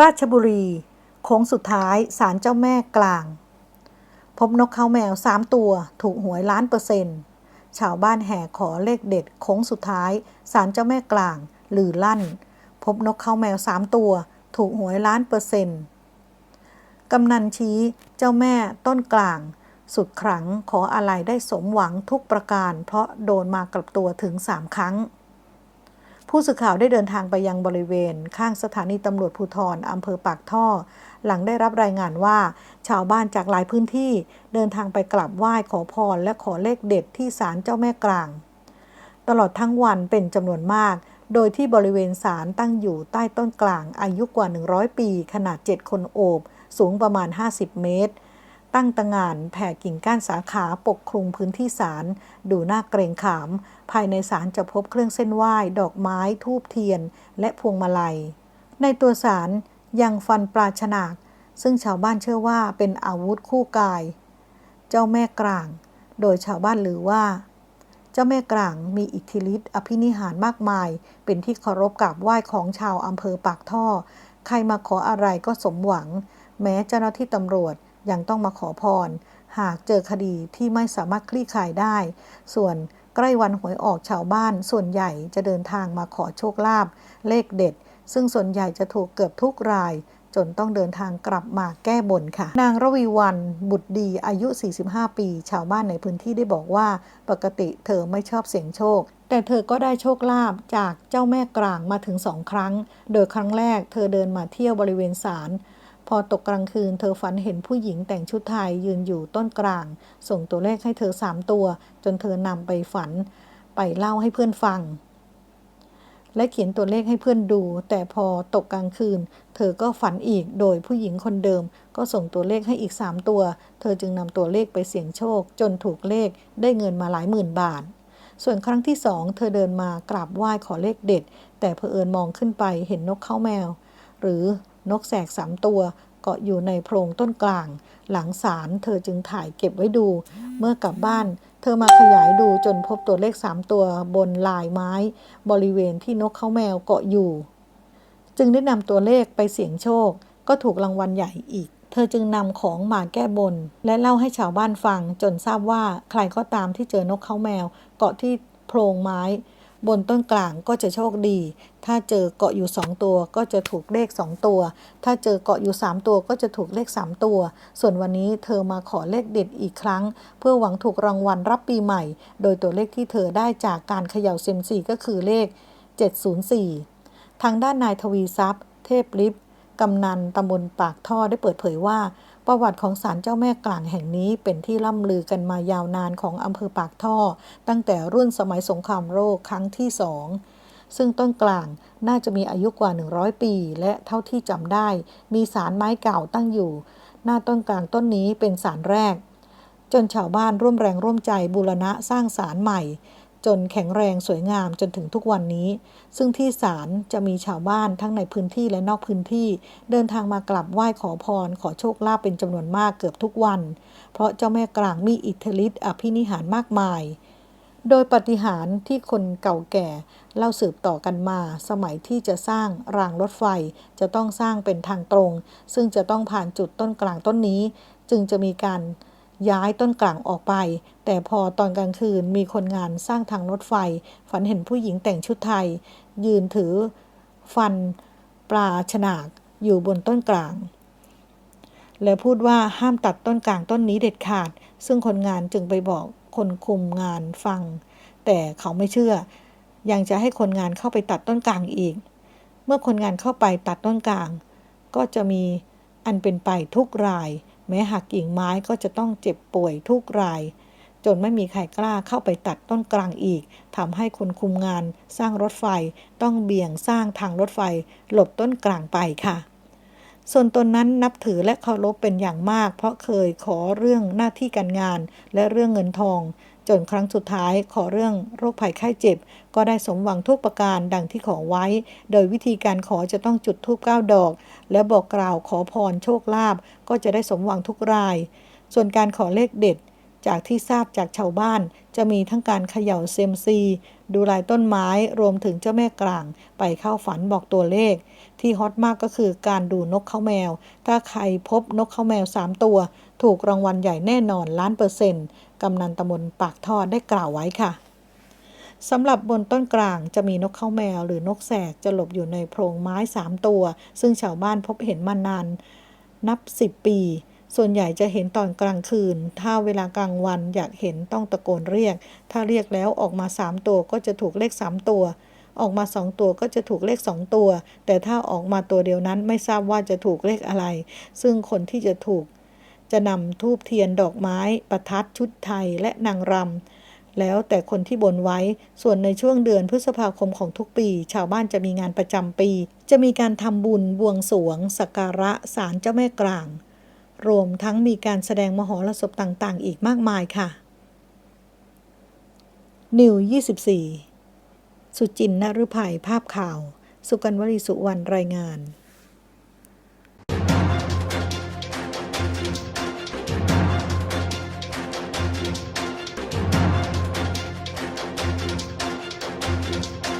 ราชบุรีโค้งสุดท้ายศาลเจ้าแม่กลาง พบนกเขาแมว3ตัวถูกหวยล้านเปอร์เซ็นต์ชาวบ้านแห่ขอเลขเด็ดโค้งสุดท้ายศาลเจ้าแม่กลาง หรือลั่น พบนกเขาแมว3ตัว ถูกหวยล้านเปอร์เซ็นต์กำนันชี้เจ้าแม่ต้นกลาง สุดขลังขออะไรได้สมหวังทุกประการ เพราะโดนมากับตัวถึง3ครั้ง ผู้สื่อข่าวได้เดินทางไปยังบริเวณ ข้างสถานีตำรวจภูธรอำเภอปากท่อ หลังได้รับรายงานว่า ชาวบ้านจากหลายพื้นที่ เดินทางไปกราบไหว้ขอพรและขอเลขเด็ดที่ศาลเจ้าแม่กลาง ตลอดทั้งวันเป็นจำนวนมาก โดยที่บริเวณศาลตั้งอยู่ใต้ต้นกลางอายุกว่า 100 ปี ขนาด 7 คนโอบ สูงประมาณ 50 เมตร ตั้งตะงานแผ่กิ่งก้านสาขาปกคลุมพื้นที่ศาลดูน่าเกรงขาม ภายในศาลจะพบเครื่องเส้นไหว้ ดอกไม้ทูบเทียน และพวงมาลัย ในตัวศาลยังฟันปลาฉนาก ซึ่งชาวบ้านเชื่อว่าเป็นอาวุธคู่กาย เจ้าแม่กลาง โดยชาวบ้านลือว่า เจ้าแม่กลางมีอิทธิฤทธิ์อภินิหารมากมาย เป็นที่เคารพกราบไหว้ของชาวอำเภอปากท่อ ใครมาขออะไรก็สมหวัง แม้เจ้าหน้าที่ตำรวจ ยังต้องมาขอพร หากเจอคดีที่ไม่สามารถคลี่คลายได้ ส่วนใกล้วันหวยออกชาวบ้าน ส่วนใหญ่จะเดินทางมาขอโชคลาภเลขเด็ด ซึ่งส่วนใหญ่จะถูกเกือบทุกรายจนต้องเดินทางกลับมาแก้บนค่ะ นางระวีวันบุตรดีอายุ 45 ปี ชาวบ้านในพื้นที่ได้บอกว่า ปกติเธอไม่ชอบเสียงโชค แต่เธอก็ได้โชคลาภจากเจ้าแม่กลางมาถึงสองครั้ง โดยครั้งแรกเธอเดินมาเที่ยวบริเวณศาล พอตกกลางคืนเธอฝันเห็นผู้หญิงแต่งชุดไทยยืนอยู่ต้นกลาง ส่งตัวเลขให้เธอสามตัว จนเธอนำไปฝัน ไปเล่าให้เพื่อนฟัง และเขียนตัวเลขให้เพื่อนดู แต่พอตกกลางคืน เธอก็ฝันอีกโดยผู้หญิงคนเดิม ก็ส่งตัวเลขให้อีก3ตัว เธอจึงนำตัวเลขไปเสี่ยงโชค จนถูกเลขได้เงินมาหลายหมื่นบาทส่วนครั้งที่สองเธอเดินมากราบไหว้ขอเลขเด็ด แต่เผอิญมองขึ้นไปเห็นนกเข้าแมว หรือ นกแสกสามตัวเกาะอยู่ในโพรงต้นกลาง หลังศาลเธอจึงถ่ายเก็บไว้ดู เมื่อกลับบ้าน เธอมาขยายดูจนพบตัวเลข3ตัวบนลายไม้ บริเวณที่นกเขาแมวเกาะอยู่ จึงได้นำตัวเลขไปเสี่ยงโชค ก็ถูกรางวัลใหญ่อีกเธอจึงนำของมาแก้บน และเล่าให้ชาวบ้านฟังจนทราบว่าใครก็ตามที่เจอนกเขาแมว เกาะที่โพรงไม้ บนต้นกลางก็จะโชคดี ถ้าเจอเกาะอยู่ 2 ตัวก็จะถูกเลข 2 ตัว ถ้าเจอเกาะอยู่ 3 ตัวก็จะถูกเลข 3 ตัว ส่วนวันนี้เธอมาขอเลขเด็ดอีกครั้ง เพื่อหวังถูกรางวัลรับปีใหม่ โดยตัวเลขที่เธอได้จากการเขย่าเซมซีก็คือเลข 704 ทางด้านนายทวีทรัพย์ เทพลิฟกำนันตำบลปากท่อได้เปิดเผยว่า ประวัติของศาลเจ้าแม่กลางแห่งนี้เป็นที่ล่ำลือกันมายาวนานของอำเภอปากท่อ ตั้งแต่รุ่นสมัยสงครามโลกครั้งที่สองซึ่งต้นกลางน่าจะมีอายุกว่า 100 ปี และเท่าที่จำได้ มีศาลไม้เก่าตั้งอยู่ หน้าต้นกลางต้นนี้เป็นศาลแรก จนชาวบ้านร่วมแรงร่วมใจบูรณะสร้างศาลใหม่ จนแข็งแรงสวยงามจนถึงทุกวันนี้ ซึ่งที่ศาลจะมีชาวบ้านทั้งในพื้นที่และนอกพื้นที่ เดินทางมากราบไหว้ขอพร ขอโชคลาภเป็นจำนวนมากเกือบทุกวัน เพราะเจ้าแม่กลางมีอิทธิฤทธิ์อภินิหารมากมาย โดยปฏิหารที่คนเก่าแก่เล่าสืบต่อกันมา สมัยที่จะสร้างรางรถไฟ จะต้องสร้างเป็นทางตรง ซึ่งจะต้องผ่านจุดต้นกลางต้นนี้ จึงจะมีการ ย้ายต้นกลางออกไป แต่พอตอนกลางคืนมีคนงานสร้างทางรถไฟ ฝันเห็นผู้หญิงแต่งชุดไทย ยืนถือฟันปลาฉนากอยู่บนต้นกลาง และพูดว่าห้ามตัดต้นกลางต้นนี้เด็ดขาด ซึ่งคนงานจึงไปบอกคนคุมงานฟัง แต่เขาไม่เชื่อ ยังจะให้คนงานเข้าไปตัดต้นกลางอีก เมื่อคนงานเข้าไปตัดต้นกลาง ก็จะมีอันเป็นไปทุกราย แม้หักกิ่งไม้ก็จะต้องเจ็บป่วยทุกราย จนไม่มีใครกล้าเข้าไปตัดต้นกลางอีกทำให้คนคุมงานสร้างรถไฟต้องเบี่ยงสร้างทางรถไฟ หลบต้นกลางไปค่ะ ส่วนตนนั้นนับถือและเคารพเป็นอย่างมาก เพราะเคยขอเรื่องหน้าที่การงานและเรื่องเงินทอง จนครั้งสุดท้ายขอเรื่องโรคภัยไข้เจ็บ ก็ได้สมหวังทุกประการดังที่ขอไว้ โดยวิธีการขอจะต้องจุดธูปเก้าดอก และบอกกล่าวขอพรโชคลาภก็จะได้สมหวังทุกราย ส่วนการขอเลขเด็ดจากที่ทราบจากชาวบ้าน จะมีทั้งการเขย่าเซมซี ดูลายต้นไม้รวมถึงเจ้าแม่กลาง ไปเข้าฝันบอกตัวเลข ที่ฮอตมากก็คือการดูนกเขาแมว ถ้าใครพบนกเขาแมว 3 ตัว ถูกรางวัลใหญ่แน่นอนล้านเปอร์เซ็นต์กำนันตำบลปากท่อได้กล่าวไว้ค่ะสำหรับบนต้นกลางจะมีนกเข้าแมวหรือนกแสกจะหลบอยู่ในโพรงไม้ 3 ตัว ซึ่งชาวบ้านพบเห็นมานานนับ 10 ปี ส่วนใหญ่จะเห็นตอนกลางคืน ถ้าเวลากลางวันอยากเห็นต้องตะโกนเรียก ถ้าเรียกแล้วออกมา 3 ตัวก็จะถูกเลข 3 ตัว ออกมา 2 ตัวก็จะถูกเลข 2 ตัว แต่ถ้าออกมาตัวเดียวนั้นไม่ทราบว่าจะถูกเลขอะไร ซึ่งคนที่จะถูก จะนำทูบเทียนดอกไม้ ประทัดชุดไทยและนางรำแล้วแต่คนที่บนไว้ ส่วนในช่วงเดือนพฤษภาคมของทุกปี ชาวบ้านจะมีงานประจำปี จะมีการทำบุญบวงสรวงสักการะศาลเจ้าแม่กลาง รวมทั้งมีการแสดงมหรสพต่างๆ อีกมากมายค่ะ นิว 24 สุจินนฤภัยภาพข่าว สุกันวลีสุวรรณรายงาน